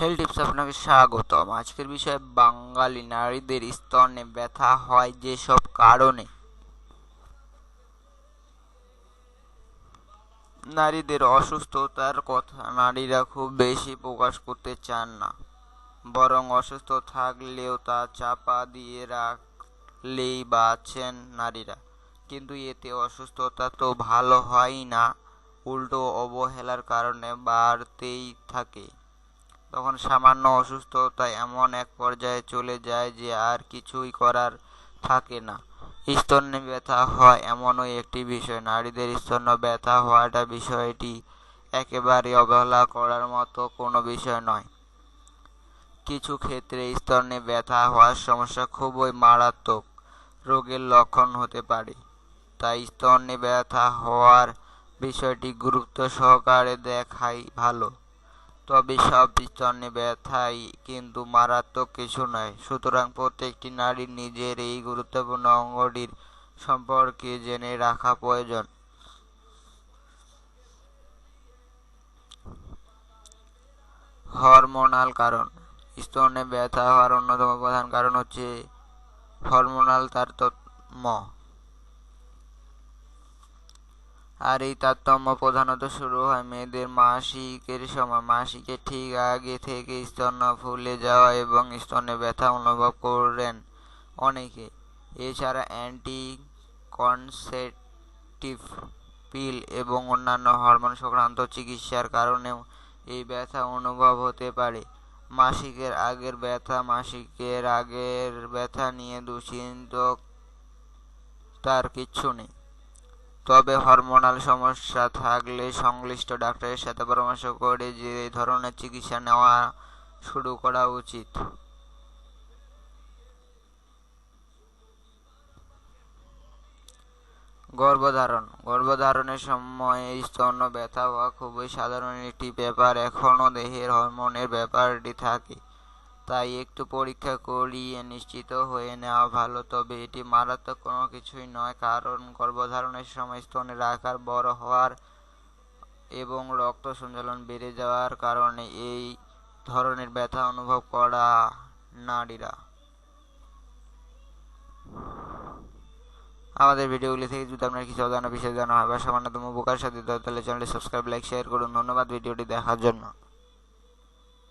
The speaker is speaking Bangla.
হেল টিপস আপনাকে স্বাগতম। আজকের বিষয়ে বাঙালি নারীদের স্তনে ব্যথা হয় যেসব কারণে। নারীদের অসুস্থতার কথা নারীরা খুব বেশি প্রকাশ করতে চান না। বরং অসুস্থ থাকলেও তা চাপা দিয়ে রাখলেই বাঁচেন নারীরা। কিন্তু এতে অসুস্থতা তো ভালো হয় না, উল্টো অবহেলার কারণে বাড়তেই থাকে। তখন সামান্য অসুস্থতা এমন এক পর্যায়ে চলে যায় যে আর কিছুই করার থাকে না। স্তনে ব্যথা হয় এমনই একটি বিষয়। নারীদের স্তন্য ব্যথা হওয়াটা বিষয়টি একেবারে অবহেলা করার মতো কোনো বিষয় নয়। কিছু ক্ষেত্রে স্তনে ব্যথা হওয়ার সমস্যা খুবই মারাত্মক রোগের লক্ষণ হতে পারে। তাই স্তনে ব্যথা হওয়ার বিষয়টি গুরুত্ব সহকারে দেখাই ভালো। তবে সব স্তনে ব্যথাই কিন্তু মারাত্মক কিছু নয়। সুতরাং প্রত্যেকটি নারীর নিজের এই গুরুত্বপূর্ণ অঙ্গটির সম্পর্কে জেনে রাখা প্রয়োজন। হরমোনাল কারণ। স্তনে ব্যথা হওয়ার অন্যতম প্রধান কারণ হচ্ছে হরমোনাল তারতম্য। আর এই তারতম্য প্রধানত শুরু হয় মেয়েদের মাসিকের সময়। মাসিকের ঠিক আগে থেকে স্তন ফুলে যাওয়া এবং স্তনে ব্যথা অনুভব করেন অনেকে। এছাড়া অ্যান্টি কনসেপটিভ পিল এবং অন্যান্য হরমোন সংক্রান্ত চিকিৎসার কারণেও এই ব্যথা অনুভব হতে পারে। মাসিকের আগের ব্যথা, মাসিকের আগের ব্যথা নিয়ে দুশ্চিন্ত তার কিচ্ছু নেই। তবে হরমোনাল সমস্যা থাকলে সংশ্লিষ্ট ডাক্তারের সাথে পরামর্শ করে যে ধরনের চিকিৎসা নেওয়া শুরু করা উচিত। গর্ভধারণ। গর্ভধারণের সময় স্তন ব্যথা হওয়া খুবই সাধারণ একটি ব্যাপার। এখনও দেহের হরমোনের ব্যাপারটি থাকে। তাই একটু পরীক্ষা করিয়ে নিশ্চিত হয়ে নেওয়া ভালো। তবে এটি মারাত্মক কোনো কিছুই নয়, কারণ গর্ভধারণের সময় স্তনের আকার বড় হওয়ার এবং রক্ত সঞ্চালন বেড়ে যাওয়ার কারণে এই ধরনের ব্যথা অনুভব করা নারীরা। আমাদের ভিডিওগুলি থেকে যদি আপনার কিছু অজানা বিষয় জানা হয় বা সামান্যতম উপকার সাথে তাহলে চ্যানেলটি সাবস্ক্রাইব, লাইক, শেয়ার করুন। ধন্যবাদ ভিডিওটি দেখার জন্য।